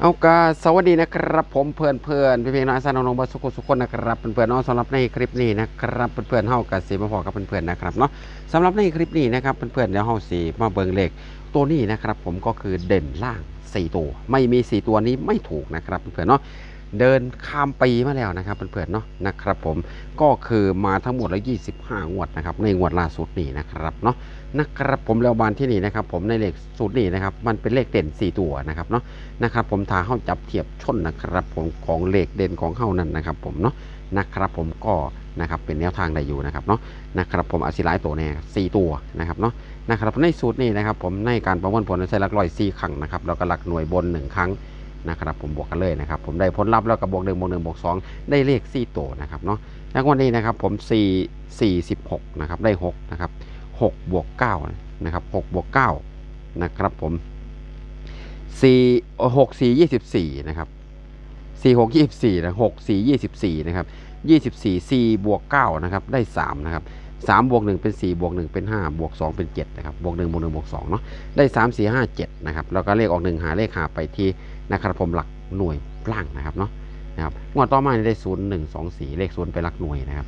เอากาสวัสดีนะครับผมเพื่อนเพื่อนพี่เพียงน้อยสานน้องๆบาสุกุสุคนนะครับเพื่อนๆเน้องสำหรับในคลิปนี้นะครับเพื่อนเพื่อนเฮากับสีมาพอกับเพื่อนเพื่อนนะครับเนาะสำหรับในคลิปนี้นะครับเพื่อนๆเดี๋ยวเฮาสีมาเบิ่งเลขตัวนี้นะครับผมก็คือเด่นล่าง 4 ตัว ไม่มี 4 ตัวนี้ไม่ถูกนะครับเพื่อนๆเนาะ เดินข้ามปีมาแล้วนะครับเพื่อนๆเนาะนะครับผมก็คือมาทั้งหมดแล้ว 25 งวดนะครับในงวดล่าสุดนี้นะครับเนาะนะครับผมแล้วบานที่นี่นะครับผมในเลขสูตรนี้นะครับมันเป็นเลขเด่น 4 ตัวนะครับเนาะนะครับผมทาเข้าจับเทียบชนนะครับผมของเลขเด่นของเข้านั่นนะครับผมเนาะนะครับผมก็นะครับเป็นแนวทางได้อยู่นะครับเนาะนะครับผมอาศิหลายตัวเนี่ยสี่ตัวนะครับเนาะนะครับในสูตรนี้นะครับผมในการประมวลผลใช้หลักร้อยสี่ครั้งนะครับแล้วก็หลักหน่วยบนหนึ่งครั้ง นะครับผมบวกกันเลยนะครับผมได้ผลลัพธ์แล้วก็บวกหนึ่งบวกหนึ่งบวกสองได้เลขสี่ตัวนะครับเนาะแล้ววันนี้นะครับผมสี่สี่สิบหกนะครับได้หกนะครับหกบวกเก้านะครับหกบวกเก้านะครับผมสี่หกสี่ยี่สิบสี่นะครับสี่หกยี่สิบสี่นะหกสี่ยี่สิบสี่นะครับยี่สิบสี่สี่บวกเก้านะครับได้สามนะครับ สามบวกหนึ่งเป็นสี่บวกหนึ่งเป็นห้าบวกสองเป็นเจ็ดนะครับบวกหนึ่งบวกหนึ่งบวกสองเนาะได้สามสี่ห้าเจ็ดนะครับแล้วก็เลขออกหนึ่งหาเลขหาไปที่นะครับผมหลักหน่วยล่างนะครับเนาะนะครับงวดต่อมาได้ศูนย์หนึ่งสองสี่เลขศูนย์ไปหลักหน่วยนะครับ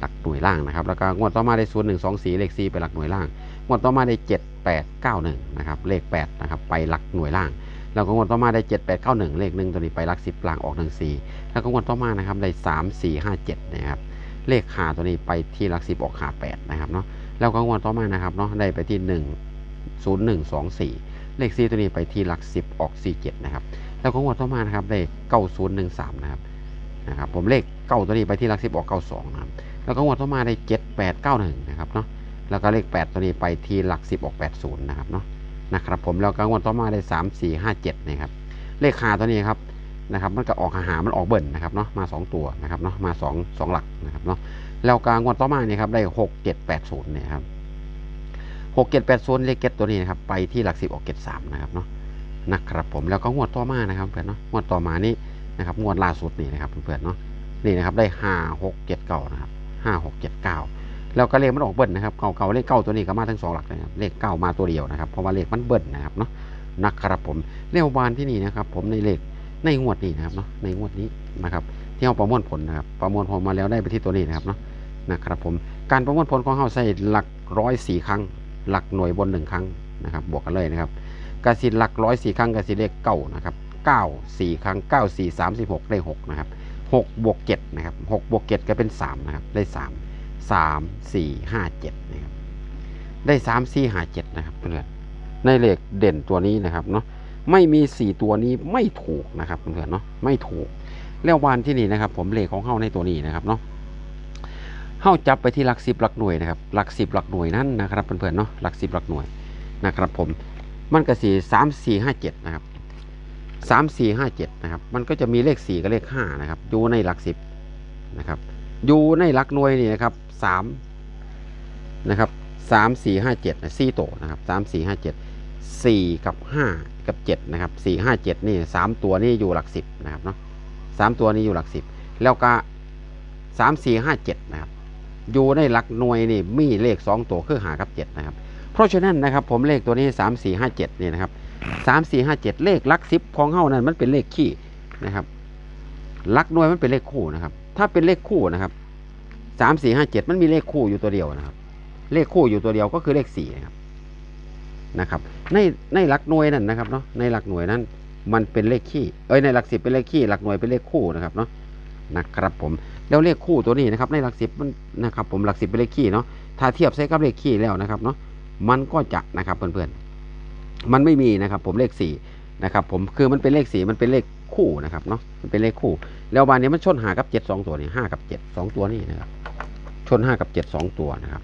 หลักหน่วยล่างนะครับแล้วก็งวดต่อมาได้ศูนย์หนึ่งสองสี่เลขสี่ไปหลักหน่วยล่างงวดต่อมาได้เจ็ดแปดเก้าหนึ่งนะครับเลขแปดนะครับไปหลักหน่วยล่างแล้วก็งวดต่อมาได้ 7 8 9 1 เลขหนึ่งตัวนี้ไปหลัก 10ล่างออก1 4 แล้วก็งวดต่อมานะครับได้ 3 4 5 7 นะครับ เลขหาตัวนี้ไปที่หลัก10ออกหา8นะครับเนาะแล้วก็งวดต่อมานะครับเนาะได้ไปที่1 0 1 2 4เลข4ตัวนี้ไปที่หลัก10ออก4 7นะครับแล้วก็งวดต่อมานะครับได้9 0 1 3นะครับนะครับผมเลขเก้าตัวนี้ไปที่หลัก10ออก92นะครับแล้วก็งวดต่อมาได้7 8 9 1นะครับเนาะแล้วก็เลข8ตัวนี้ไปที่หลัก10ออก80นะครับเนาะนะครับผมแล้วก็งวดต่อมาได้สามสี่ห้าเจ็ดนะครับเลขหาตัวนี้ครับ นะครับมันก็ออกหาหามันออกเบิ่นนะครับเนาะมาสองตัวนะครับเนาะมาสองสองหลักนะครับเนาะแล้วกลางงวดต่อมาเนี่ยครับได้หกเจ็ดแปดศูนย์เนี่ยครับหกเจ็ดแปดศูนย์เลขเก็ตตัวนี้นะครับไปที่หลักสิบออกเก็ตสามนะครับเนาะนะครับผมแล้วก็งวดต่อมานะครับเพื่อนเนาะงวดต่อมานี่นะครับงวดล่าสุดนี่นะครับเพื่อนเนาะนี่นะครับได้ห้าหกเจ็ดเก้านะครับห้าหกเจ็ดเก้าแล้วก็เลขมันออกเบิ้ลนะครับเก่าๆเลขเก้าตัวนี้ก็มาทั้งสองหลักนะครับเลขเก้ามาตัวเดียวนะครับเพราะว่าเลขมันเบิ้ลนะครับเนาะนะครับผมเลขบานที่นี่นะครับผมในเลข ในงวดนี้นะครับเนาะในงวดนี้นะครับที่เราประมวลผลนะครับประมวลผลมาแล้วได้ไปที่ตัวนี้นะครับเนาะนะครับผมการประมวลผลของเราใส่หลักร้อยสี่ครั้ง หลักหน่วยบนหนึ่งครั้งนะครับบวกกันเลยนะครับกสิหลักร้อยสี่ครั้งกสิเลขเก้านะครับเก้าสี่ครั้งเก้าสี่สามสิบหกได้หกนะครับหกบวกเจ็ดนะครับหกบวกเจ็ดก็เป็นสามนะครับได้สามสามสี่ห้าเจ็ดนะครับได้สามสี่ห้าเจ็ดนะครับเพื่อนในเลขเด่นตัวนี้นะครับเนาะ ไม่มีสี่ตัวนี้ไม่ถูกนะครับเพื่อนๆเนาะไม่ถูก แล้ววันที่นี่นะครับ ผมเลขของเข้าในตัวนี้นะครับเนาะเข้าจับไปที่หลักสิบหลักหน่วยนะครับหลักสิบหลักหน่วยนั่นนะครับเพื่อนๆเนาะหลักสิบหลักหน่วยนะครับ ผมมันก็สี่สามสี่ห้าเจ็ดนะครับสามสี่ห้าเจ็ดนะครับ มันก็จะมีเลขสี่กับเลขห้านะครับอยู่ในหลักสิบนะครับอยู่ในหลักหน่วยนี่นะครับสามนะครับสามสี่ห้าเจ็ดสี่โตนะครับสามสี่ห้าเจ็ด สี่กับห้ากับเจ็ดนะครับสี่ห้าเจ็ดนี่สามตัวนี่อยู่หลักสิบนะครับเนาะสามตัวนี้อยู่หลักสิบแล้วก็สามสี่ห้าเจ็ดนะครับ อยู่ในหลักหน่วยนี่มีเลขสองตัวคือหากับเจ็ดนะครับ เพราะฉะนั้นนะครับผมเลขตัวนี้สามสี่ห้าเจ็ดนี่นะครับสามสี่ห้าเจ็ดเลขหลักสิบของเฮานั้นมันเป็นเลขขี้นะครับหลักหน่วยมันเป็นเลขคู่นะครับ ถ้าเป็นเลขคู่นะครับสามสี่ห้าเจ็ดมันมีเลขคู่อยู่ตัวเดียวนะครับ เลขคู่อยู่ตัวเดียวก็คือเลขสี่นะครับ นะครับ ในในหลักหน่วยนั่นนะครับเนาะในหลักหน่วยนั้น มันเป็นเลขขี้เอ้ยในหลักสิบเป็นเลขขี้หลักหน่วยเป็นเลขคู่นะครับเนาะนะครับผมแล้วเลขคู่ตัวนี้นะครับในหลักสิบมันนะครับผมหลักสิบเป็นเลขขี้เนาะถ้าเทียบใช้กับเลขขี้แล้วนะครับเนาะมันก็จะนะครับเพื่อนๆมันไม่มีนะครับ ผมเลขสี่นะครับผมคือมันเป็นเลขสี่มันเป็นเลขคู่นะครับเนาะมันเป็นเลขคู่ แล้วบานนี้มันชนหากับเจ็ดสองตัวนี่ห้ากับเจ็ดสองตัวนี่นะครับชนห้ากับเจ็ดสองตัวนะครับ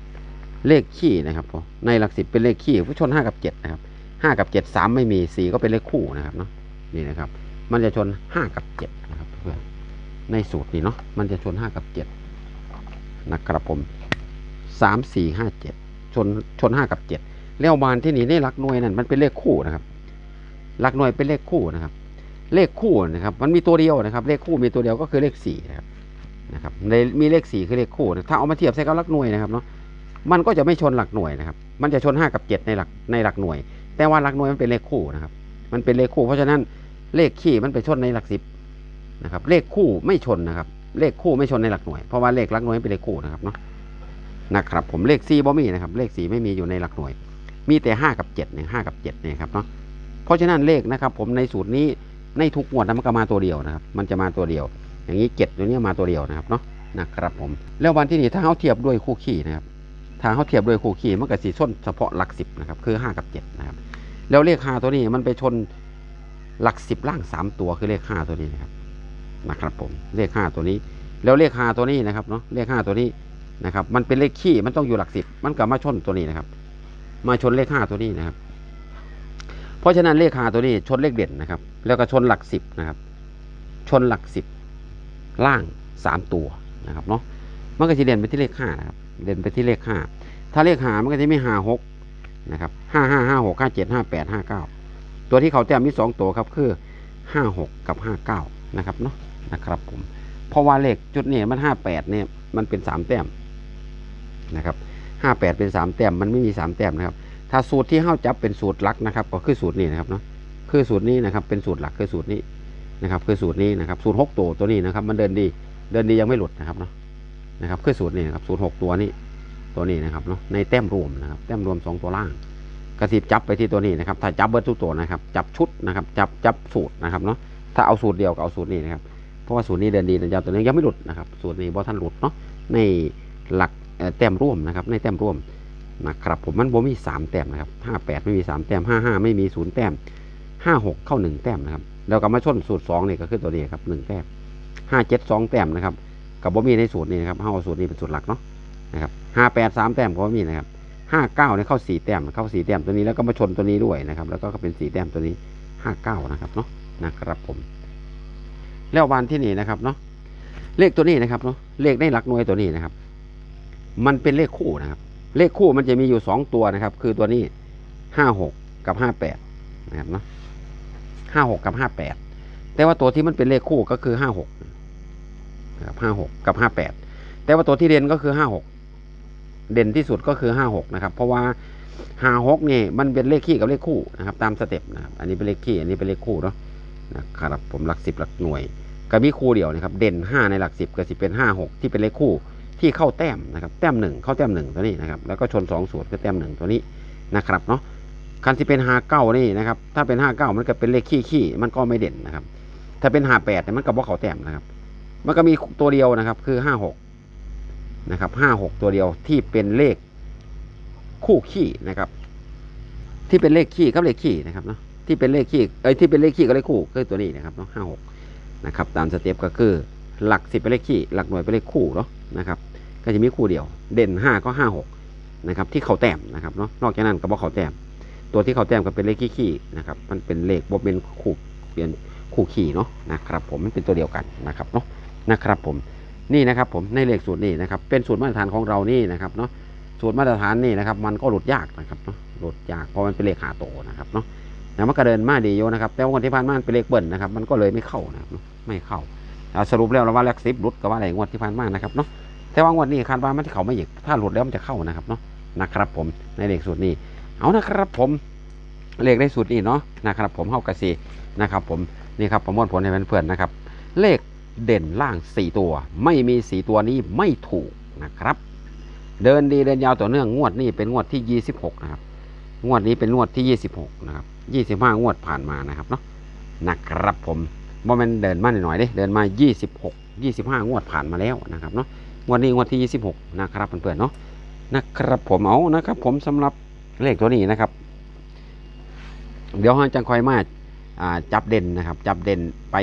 เลขขี้นะครับในหลักสิบเป็นเลขขี้ผู้ชนห้ากับเจ็ดนะครับห้ากับเจ็ดสามไม่มีสี่ก็เป็นเลขคู่นะครับเนาะนี่นะครับ มันจะชนห้ากับเจ็ดนะครับเพื่อนในสูตรนี้เนาะมันจะชนห้ากับเจ็ดนะครับผมสามสี่ห้าเจ็ดชนชนห้ากับเจ็ดแล้วบานที่นี่ในหลักหน่วยนั่นมันเป็นเลขคู่นะครับหลักหน่วยเป็นเลขคู่นะครับ เลขคู่นะครับ มันมีตัวเดียวนะครับ เลขคู่มีตัวเดียวก็คือเลขสี่นะครับนะครับในมีเลขสี่คือเลขคู่ถ้าเอามาเทียบใส่กับหลักหน่วยนะครับเนาะ มันก็จะไม่ชนหลักหน่วยนะครับ มันจะชนห้ากับเจ็ดในหลักในหลักหน่วย แต่ว่าหลักหน่วยมันเป็นเลขคู่นะครับ มันเป็นเลขคู่ เพราะฉะนั้นเลขขี้มันไปชนในหลักสิบนะครับ เลขคู่ไม่ชนนะครับ เลขคู่ไม่ชนในหลักหน่วย เพราะว่าเลขหลักหน่วยเป็นเลขคู่นะครับเนาะ นะครับ ผมเลขสี่บ่มีนะครับ เลขสี่ไม่มีอยู่ในหลักหน่วย มีแต่ห้ากับเจ็ดเนี่ยห้ากับเจ็ดเนี่ยครับเนาะ เพราะฉะนั้นเลขนะครับผมในสูตรนี้ในทุกงวดนะมันก็มาตัวเดียวนะครับ มันจะมาตัวเดียว อย่างนี้เจ็ดตัวนี้มาตัวเดียวนะครับเนาะ นะครับผม แล้ววันที่นี่ถ้าเขาเทียบด้วยคู่ขี้นะครับ ถ้าเขาเทียบโดยคู่ขี้มันก็สีส้นเฉพาะหลักสิบนะครับคือห้ากับเจ็ดนะครับแล้วเลขห้าตัวนี้มันไปชนหลักสิบล่างสามตัวคือเลขห้าตัวนี้นะครับนะครับผมเลขห้าตัวนี้ แล้วเลขห้าตัวนี้นะครับเนาะเลขห้าตัวนี้นะครับมันเป็นเลขขี้มันต้องอยู่หลักสิบมันก็มาชนตัวนี้นะครับ มาชนเลขห้าตัวนี้นะครับ เพราะฉะนั้นเลขห้าตัวนี้ชนเลขเด่นนะครับ แล้วก็ชนหลักสิบนะครับ ชนหลักสิบล่างสามตัวนะครับเนาะมันก็จะเด่นไปที่เลขห้านะครับ เด่นไปที่เลขห้าถ้าเลขหามันก็จะมีหาหกนะครับห้าห้าห้าหกห้าเจ็ดห้าแปดห้าเก้าตัวที่เขาแต้มมีสองตัวครับคือห้าหกกับห้าเก้านะครับเนาะนะครับผมเพราะว่าเลขจุดนี้มันห้าแปดเนี่ยมันเป็นสามแต้มนะครับห้าแปดเป็นสามแต้มมันไม่มีสามแต้มนะครับ ถ้าสูตรที่เข้าจับเป็นสูตรหลักนะครับ ก็คือสูตรนี้นะครับเนาะคือสูตรนี้นะครับเป็นสูตรหลักคือสูตรนี้นะครับคือสูตรนี้นะครับสูตรหกตัวตัวนี้นะครับ มันเดินดีเดินดียังไม่หลุดนะครับเนาะ นะครับคือสูตรนี้นะครับสูตรหกตัวนี้ตัวนี้นะครับเนาะในแต้มรวมนะครับแต้มรวมสองตัวล่างกระสิบจับไปที่ตัวนี้นะครับถ้าจับเบิร์ทุกตัวนะครับจับชุดนะครับจับจับสูตรนะครับเนาะถ้าเอาสูตรเดียวก็เอาสูตรนี้นะครับเพราะว่าสูตรนี้เดินดีเดินยาวตัวนี้ยังไม่หลุดนะครับสูตรนี้บอท่านหลุดเนาะในหลักเอ่อแต้มร่วมนะครับในแต้มร่วมนะครับผมมันบ่มีสามแต้มนะครับห้าแปดไม่มีสามแต้มห้าห้าไม่มีศูนย์แต้มห้าหกเข้าหนึ่งแต้มนะครับแล้วก็มาชนสูตรสองนี่ก็คือตัวนี้ครับหนึ่งแต้มห้าเดสองแต้มนะครับ กับบ่มีในสูตรนี้นะครับเอาสูตรนี้เป็นสูตรหลักเนาะนะครับห้าแปดสามแต้มก็มีนะครับห้าเก้าเนี่ยเข้าสี่แต้มเข้าสี่แต้มตัวนี้แล้วก็มาชนตัวนี้ด้วยนะครับ แล้วก็เป็นสี่แต้มตัวนี้ห้าเก้านะครับเนาะนะครับผม แล้ววันที่นี่นะครับเนาะเลขตัวนี้นะครับเนาะเลขในหลักหน่วยตัวนี้นะครับ มันเป็นเลขคู่นะครับ เลขคู่มันจะมีอยู่สองตัวนะครับ คือตัวนี้ห้าหกกับห้าแปดนะครับเนาะห้าหกกับห้าแปดแต่ว่าตัวที่มันเป็นเลขคู่ก็คือห้าหก นะครับห้าหกกับห้าแปดแต่ว่าตัวที่เด่นก็คือห้าหกเด่นที่สุดก็คือห้าหกนะครับ เพราะว่าห้าหกนี่มันเป็นเลขขี้กับเลขคู่นะครับ ตามสเต็ปนะครับอันนี้เป็นเลขขี้อันนี้เป็นเลขคู่เนาะนะครับผมหลักสิบหลักหน่วยก็มีคู่เดียวนะครับ เด่นห้าในหลักสิบก็สิบเป็นห้าหกที่เป็นเลขคู่ที่เข้าแต้มนะครับแต้มหนึ่งเข้าแต้มหนึ่งตัวนี้นะครับแล้วก็ชนสองส่วนก็แต้มหนึ่งตัวนี้นะครับเนาะคันที่เป็นห้าเก้านี่นะครับถ้าเป็นห้าเก้ามันก็เป็นเลขขี้ขี้มันก็ไม่เด่นนะครับ ถ้าเป็นห้าแปดเนี่ยมันก็บ่เข้าแต้มนะครับ มันก็มีตัวเดียวนะครับ คือห้าหกนะครับห้าหกตัวเดียวที่เป็นเลขคู่ขี้นะครับ ที่เป็นเลขขี้กับเลขขี้นะครับเนาะที่เป็นเลขขี้เอ้ยที่เป็นเลขขี้กับเลขคู่คือตัวนี้นะครับเนาะห้าหกนะครับ ตามสเต็ปก็คือหลักสิบเป็นเลขขี้หลักหน่วยเป็นเลขคู่เนาะนะครับ ก็จะมีคู่เดียว เด่นห้าก็ห้าหกนะครับ ที่เขาแต้มนะครับเนาะนอกจากนั้นก็บอกเขาแต้มตัวที่เขาแต้มก็เป็นเลขขี้ขี้นะครับ มันเป็นเลขบ่เป็นคู่เป็นคู่ขี้เนาะนะครับ ผมมันเป็นตัวเดียวกันนะครับเนาะ นะครับผมนี่นะครับผมในเลขสูตรนี้นะครับเป็นสูตรมาตรฐานของเรานี่นะครับเนาะสูตรมาตรฐานนี่นะครับมันก็หลุดยากนะครับเนาะหลุดยากเพราะมันเป็นเลขหาโตนะครับเนาะแต่มันก็เดินมาดีอยู่นะครับแต่ว่าคนที่ผ่านมามันเป็นเลขเบิ้ลนะครับมันก็เลยไม่เข้านะครับไม่เข้าเอาสรุปแล้วเราว่าเลขสิบหลุดกับว่าอะไรงวดที่ผ่านมานะครับเนาะแต่ว่างวดนี้คาดว่ามันที่เขาไม่หยิกถ้าหลุดแล้วมันจะเข้านะครับเนาะนะครับผมในเลขสูตรนี้เอานะครับผมเลขในสูตรนี้เนาะนะครับผมเข้ากระสีนะครับผมนี่ครับประมวลผลให้เพื่อนๆนะครับ เลข เด่นล่าง 4 ตัว ไม่มี 4 ตัวนี้ไม่ถูกนะครับ เดินดีเดินยาวต่อเนื่องงวดนี้เป็นงวดที่ 26 นะครับ งวดนี้เป็นงวดที่ 26 นะครับ 25 งวดผ่านมานะครับเนาะนะครับผมโมเมนเดินมาหน่อยๆเด้เดินมา 26 25 งวดผ่านมาแล้วนะครับเนาะงวดนี้งวดที่ 26 นะครับเพื่อนๆเนาะนะครับผมเอานะครับ ผมสำหรับเลขตัวนี้นะครับ เดี๋ยวเราจะคอยมา จับเด่นนะครับ จับเด่นไป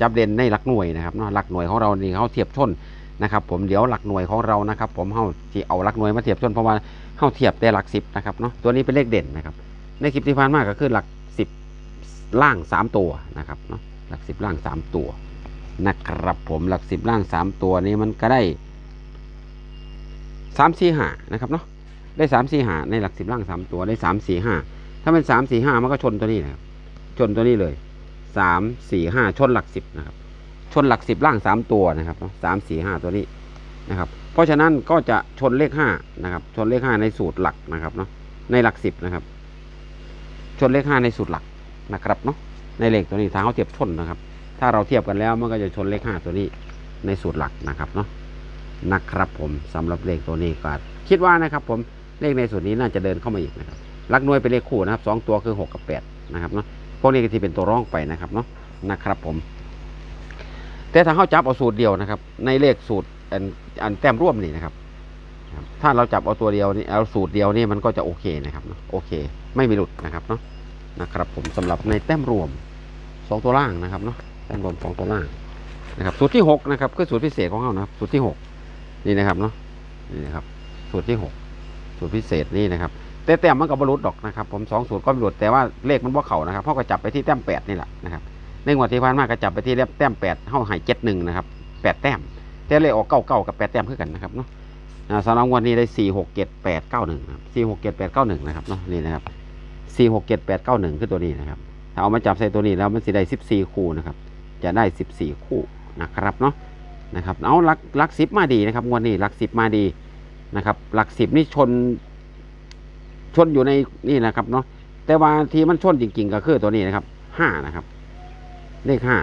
จับเด่นในหลักหน่วยนะครับเนาะหลักหน่วยของเรานี่เขาเทียบชนนะครับ ผมเดี๋ยวหลักหน่วยของเรานะครับ ผมเขาที่เอาหลักหน่วยมาเทียบชนเพราะว่าเขาเทียบแต่หลักสิบนะครับเนาะตัวนี้เป็นเลขเด่นนะครับ ในคลิปที่ผ่านมาก็คือหลักสิบล่างสามตัวนะครับเนาะหลักสิบล่างสามตัวนะครับผมหลักสิบล่างสามตัวนี้มันก็ได้สามสี่ห้านะครับเนาะได้สามสี่ห้าในหลักสิบล่างสามตัวได้สามสี่ห้าถ้าเป็นสามสี่ห้ามันก็ชนตัวนี้นะครับ ชนตัวนี้เลยสามสี่ห้าชนหลักสิบนะครับ ชนหลักสิบล่างสามตัวนะครับสามสี่ห้าตัวนี้นะครับ เพราะฉะนั้นก็จะชนเลขห้านะครับ ชนเลขห้าในสูตรหลักนะครับเนาะในหลักสิบนะครับ ชนเลขห้าในสูตรหลักนะครับเนาะในเลขตัวนี้ถ้าเขาเทียบชนนะครับ ถ้าเราเทียบกันแล้วมันก็จะชนเลขห้าตัวนี้ในสูตรหลักนะครับเนาะนะครับผมสำหรับเลขตัวนี้ก็คิดว่านะครับ ผมเลขในสูตรนี้น่าจะเดินเข้ามาอีกนะครับลักหน่วยเป็นเลขคู่นะครับสองตัวคือหกกับแปดนะครับเนาะ พวกนี้ก็ที่เป็นตัวร่องไปนะครับเนาะนะครับผม แต่ถ้าเขาจับเอาสูตรเดียวนะครับ ในเลขสูตรอันอันแต้มร่วมนี่นะครับ ถ้าเราจับเอาตัวเดียวนี่เอาสูตรเดียวนี่มันก็จะโอเคนะครับเนาะโอเค ไม่มีหลุดนะครับเนาะนะครับ ผมสำหรับในแต้มรวมสองตัวล่างนะครับเนาะแต้มรวมสองตัวล่างนะครับ สูตรที่หกนะครับคือสูตรพิเศษของเขานะครับ สูตรที่หกนี่นะครับเนาะนี่นะครับ สูตรที่หกสูตรพิเศษนี่นะครับ แต่แต้มมันก็บรรลุดอกนะครับผมสองสูตรก็ไม่หลุดแต่ว่าเลขมันว่เข่านะครับเพราะก็จับไปที่แต้มแปดนี่แหละนะครับในงวดที่ผ่านมาก็จับไปที่เลขแต้มแปดเข้าหายเจ็ดหนึ่งนะครับแปดแต้ม แต่เลขออกเก้าเก้ากับแปดแต้มเพื่อกันนะครับเนาะสำหรับวันนี้ได้สี่หกเจ็ดแปดเก้าหนึ่งสี่หกเจ็ดแปดเก้าหนึ่งนะครับเนาะนี่นะครับสี่หกเจ็ดแปดเก้าหนึ่งคือตัวนี้นะครับถ้าเอามาจับใส่ตัวนี้แล้วมันสิได้สิบสี่คู่นะครับจะได้สิบสี่คู่นะครับเนาะนะครับเอาลักลักสิบมาดีนะครับงวดนี้ลักสิบมาดีนะครับหลักสิบนี่ชน ชนอยู่ในนี่นะครับเนาะแต่ว่าที่มันชนจริงๆก็คือตัวนี้นะครับห้านะครับ เลขห้า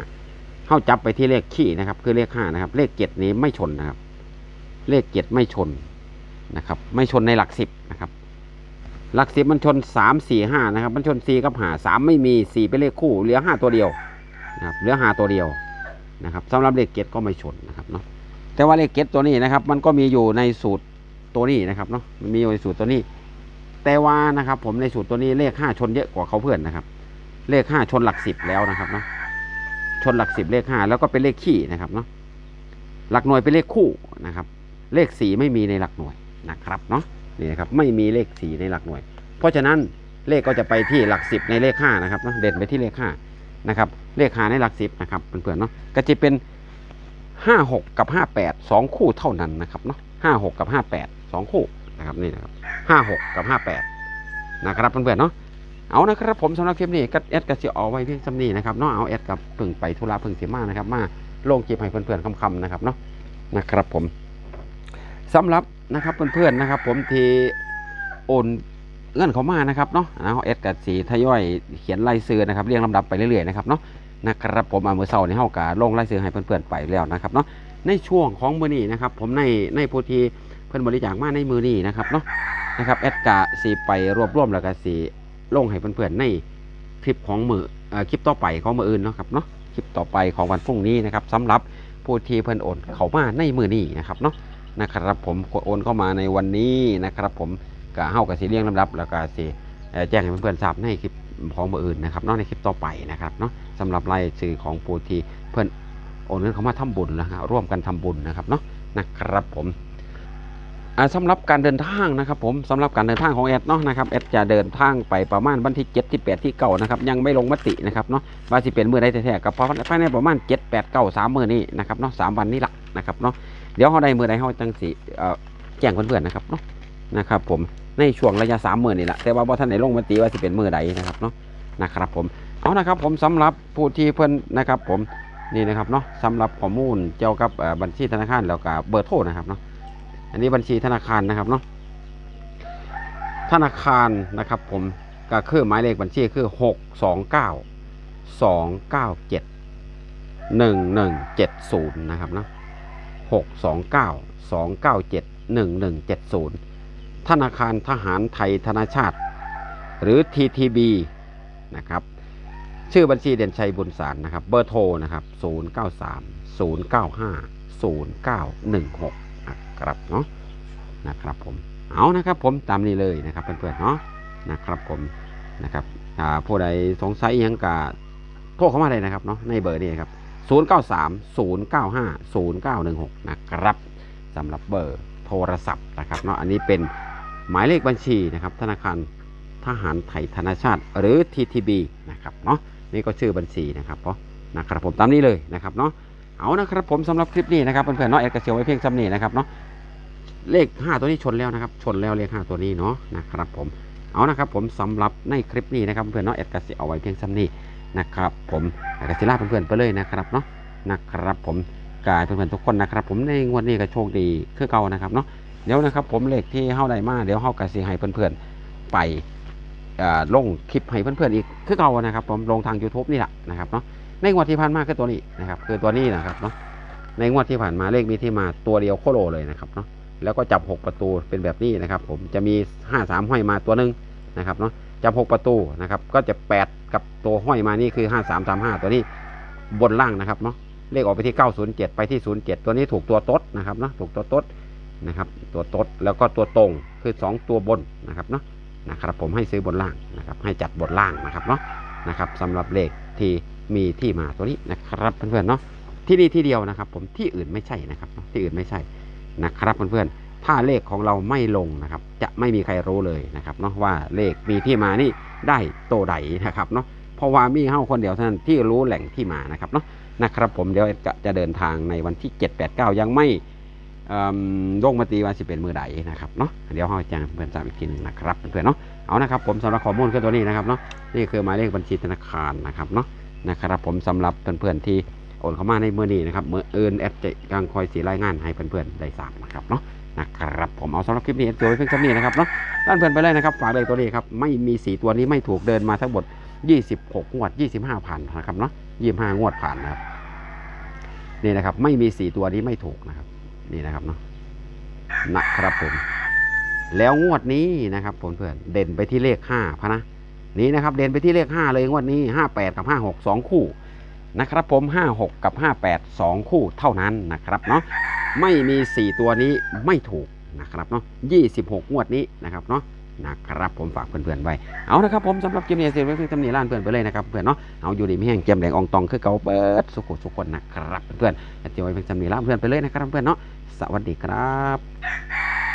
เข้าจับไปที่เลขขี้นะครับ คือเลขห้านะครับ เลขเจ็ดนี้ไม่ชนนะครับ เลขเจ็ดไม่ชนนะครับ ไม่ชนในหลักสิบนะครับ หลักสิบมันชนสามสี่ห้านะครับ มันชนสี่กับหาสามไม่มีสี่เป็นเลขคู่เหลือห้าตัวเดียวนะครับ เหลือห้าตัวเดียวนะครับสำหรับเลขเจ็ดก็ไม่ชนนะครับเนาะแต่ว่าเลขเจ็ดตัวนี้นะครับ มันก็มีอยู่ในสูตรตัวนี้นะครับเนาะมันมีอยู่ในสูตรตัวนี้ แต่ว่านะครับ ผมในสูตรตัวนี้เลขห้าชนเยอะกว่าเขาเพื่อนนะครับ เลขห้าชนหลักสิบแล้วนะครับเนาะชนหลักสิบเลขห้าแล้วก็เป็นเลขขี้นะครับเนาะหลักหน่วยเป็นเลขคู่นะครับ เลขสีไม่มีในหลักหน่วยนะครับเนาะนี่นะครับไม่มีเลขสีในหลักหน่วย เพราะฉะนั้นเลขก็จะไปที่หลักสิบในเลขห้านะครับเนาะเด่นไปที่เลขห้านะครับ เลขห้าในหลักสิบนะครับเพื่อนๆเนาะก็จะเป็นห้าหกกับห้าแปดสองคู่เท่านั้นนะครับเนาะห้าหกกับห้าแปดสองคู่นะครับนี่นะครับ ห้าหกกับห้าแปดนะครับเพื่อนๆเนาะเอานะครับผมสำหรับคลิปนี้ก็แอดกับสิเอาไว้เพียงสำนีนะครับเนาะเอาแอดกับพึ่งไปธุระพึ่งเสียมานะครับมาลงคลิปให้เพื่อนๆคำๆนะครับเนาะนะครับผมสำหรับนะครับเพื่อนๆนะครับ ผมที่โอนเงินเขามานะครับเนาะเอาแอดกับสีทยอยเขียนรายชื่อนะครับเรียงลำดับไปเรื่อยๆนะครับเนาะนะครับผมเอามือเสาร์ในเฮากาลงรายชื่อให้เพื่อนๆไปแล้วนะครับเนาะในช่วงของมือนี้นะครับ ผมในในโพธีเพื่อนบริจาคมาในมือนี้นะครับเนาะ นะครับแอดกะสีไปรวบรวมแล้วก็สีลงให้เพื่อนๆในคลิปของมืออคลิปต่อไปของมืออื่นเนาะครับเนาะคลิปต่อไปของวันพรุ่งนี้นะครับสำหรับผู้ที่เพิ่อนโอนเขามาในมือนี้นะครับเนาะนะครับผมโอนเข้ามาในวันนี้นะครับ ผมก็เฮากับสีเรียงลำดับ แล้วก็สีแจ้งให้เพื่อนๆทราบในคลิปของมืออื่นนะครับเนาะในคลิปต่อไปนะครับเนาะสำหรับรายชื่อของผู้ที่เพื่อนโอนเงินเข้ามาทำบุญนะฮะร่วมกันทำบุญนะครับเนาะนะครับผม สำหรับการเดินทางนะครับผมสำหรับการเดินทางของแอดเนาะนะครับแอดจะเดินทางไปประมาณวันที่7ที่8ที่เก่านะครับยังไม่ลงมตินะครับเนาะว่าสิเป็นมือใดแท้ๆกับภายในประมาณ7 8 9 3มือนี้นะครับเนาะสามวันนี้ละนะครับเนาะเดี๋ยวเฮาได้มือใดเฮาจังสิเอ่อแจ้งเพื่อนๆนะครับเนาะนะครับผมในช่วงระยะ3มือนี่แหละแต่ว่าบ่ทันได้ลงมติว่าสิเป็นมือใดนะครับเนาะนะครับผมเอานะครับผมสำหรับผู้ที่เพิ่นนะครับผมนี่นะครับเนาะสำหรับข้อมูลเกี่ยวกับบัญชีธนาคารแล้วก็เบอร์โทรนะครับเนาะ อันนี้บัญชีธนาคารนะครับเนาะธนาคารนะครับผมก็คือหมายเลขบัญชีคือหกสองเก้าสองเก้าเจ็ดหนึ่งหนึ่งเจ็ดศูนย์นะครับเนาะหกสองเก้าสองเก้าเจ็ดหนึ่งหนึ่งเจ็ดศูนย์ธนาคารทหารไทยธนาชาติ หรือ TTB นะครับ ชื่อบัญชีเด่นชัยบุญสารนะครับ เบอร์โทรนะครับ 0 9 3 0 9 5 0 9 1 6 นะครับเนาะนะครับผมเอานะครับผมตามนี้เลยนะครับเพื่อนๆเนาะนะครับผมนะครับผู้ใดสงสัยอิหยังกะโทรเข้ามาเลยนะครับเนาะในเบอร์นี้ครับ 0 9 3 0 9 5 0 9 1 6 นะครับสำหรับเบอร์โทรศัพท์นะครับเนาะอันนี้เป็นหมายเลขบัญชีนะครับ ธนาคารทหารไทยธนาชาติหรือ TTB นะครับเนาะนี่ก็ชื่อบัญชีนะครับเพราะนะครับผมตามนี้เลยนะครับเนาะเอานะครับผมสำหรับคลิปนี้นะครับเพื่อนๆเนาะแอดกระเซียวไว้เพียงซ้ำนี้นะครับเนาะ เลข 5 ตัวนี้ชนแล้วนะครับ ชนแล้วเลข 5 ตัวนี้เนาะนะครับผมเอานะครับผมสำหรับในคลิปนี้นะครับเพื่อนเนาะแอดกระเซีเอาไว้เพียงซ้ำนี้นะครับผมแอดกระซีลาเพื่อนๆไปเลยนะครับเนาะนะครับผมกายเพื่อนๆทุกคนนะครับ ผมในงวดนี้ก็โชคดีคือเก่านะครับเนาะเดี๋ยวนะครับผมเลขที่เฮาได้มาเดี๋ยวเฮากระซีให้เพื่อนๆไปอ่าลงคลิปให้เพื่อนๆอีกคือเก่านะครับผมลงทาง YouTube นี่แหละนะครับเนาะในงวดที่ผ่านมาคือตัวนี้นะครับคือตัวนี้นะครับเนาะในงวดที่ผ่านมาเลขมีที่มาตัวเดียวโคโลเลยนะครับเนาะ แล้วก็จับ 6 ประตูเป็นแบบนี้นะครับ ผมจะมี 5 3 ห้อยมาตัวหนึ่งนะครับเนาะจับ 6 ประตูนะครับ ก็จะ 8 กับตัวห้อยมานี่คือ 5 3 3 5 ตัวนี้บนล่างนะครับเนาะเลขออกไปที่ 907 ไปที่ 07 ตัวนี้ถูกตัวต๊ดนะครับเนาะถูกตัวต๊ดนะครับ ตัวต๊ดแล้วก็ตัวตรงคือ 2 ตัวบนนะครับเนาะนะครับผมให้ซื้อบนล่างนะครับ ให้จัดบนล่างนะครับเนาะนะครับสำหรับเลขที่มีที่มาตัวนี้นะครับเพื่อนๆเนาะที่นี่ที่เดียวนะครับ ผมที่อื่นไม่ใช่นะครับที่อื่นไม่ใช่ นะครับเพื่อนๆ ถ้าเลขของเราไม่ลงนะครับ จะไม่มีใครรู้เลยนะครับเนาะว่าเลขมีที่มานี่ได้โตใดนะครับเนาะเพราะว่ามีเฮ้าคนเดียวเท่านั้นที่รู้แหล่งที่มานะครับเนาะนะครับผมเดี๋ยวจะเดินทางในวันที่ 7 8 9 ยังไม่ลงมาตีวันสิเป็นมือใดนะครับเนาะเดี๋ยวเราจะเพื่อนจำอีกทีนึงนะครับเพื่อนเนาะเอานะครับผมสำหรับข้อมูลคือตัวนี้นะครับเนาะนี่คือหมายเลขบัญชีธนาคารนะครับเนาะนะครับผมสำหรับเพื่อนๆที่ โอนเข้ามาในเมือนี้นะครับเมือเอื่นแอดจะกางคอยสีรายงานให้เพื่อนๆได้ทราบนะครับเนาะนะครับผมเอาสำหรับคลิปนี้เฉยวไว้เพียงเท่านี้นะครับเนาะด้านเพื่อนไปเลยนะครับฝากเลยตัวนี้ครับไม่มีสีตัวนี้ไม่ถูกเดินมาทั้งหมด 26 งวด 25ผ่านนะครับเนาะ25 งวดผ่านนะครับนี่นะครับ ไม่มีสีตัวนี้ไม่ถูกนะครับ นี่นะครับเนาะนะครับผม แล้วงวดนี้นะครับผมเพื่อนเด่นไปที่เลขห้าพะนะนี่นะครับ เด่นไปที่เลขห้าเลยงวดนี้ห้าแปดกับห้าหกสองคู่ นะครับผมห้าหกกับห้าแปดสองคู่เท่านั้นนะครับเนาะไม่มีสี่ตัวนี้ไม่ถูกนะครับเนาะยี่สิบหกงวดนี้นะครับเนาะนะครับผมฝากเพื่อนๆไว้เอานะครับผมสำหรับเกมนี้เสร็จไว้เพียงเท่านี้ล้านเพื่อนไปเลยนะครับเพื่อนเนาะเอาอยู่ดีไม่แห้งเกมแดงอองตองคือเก่าเปิดสุขุสุขคนนะครับเพื่อนๆเดี๋ยวไว้เพียงเนี้ล้านเพื่อนไปเลยนะครับเพื่อนเนาะสวัสดีครับ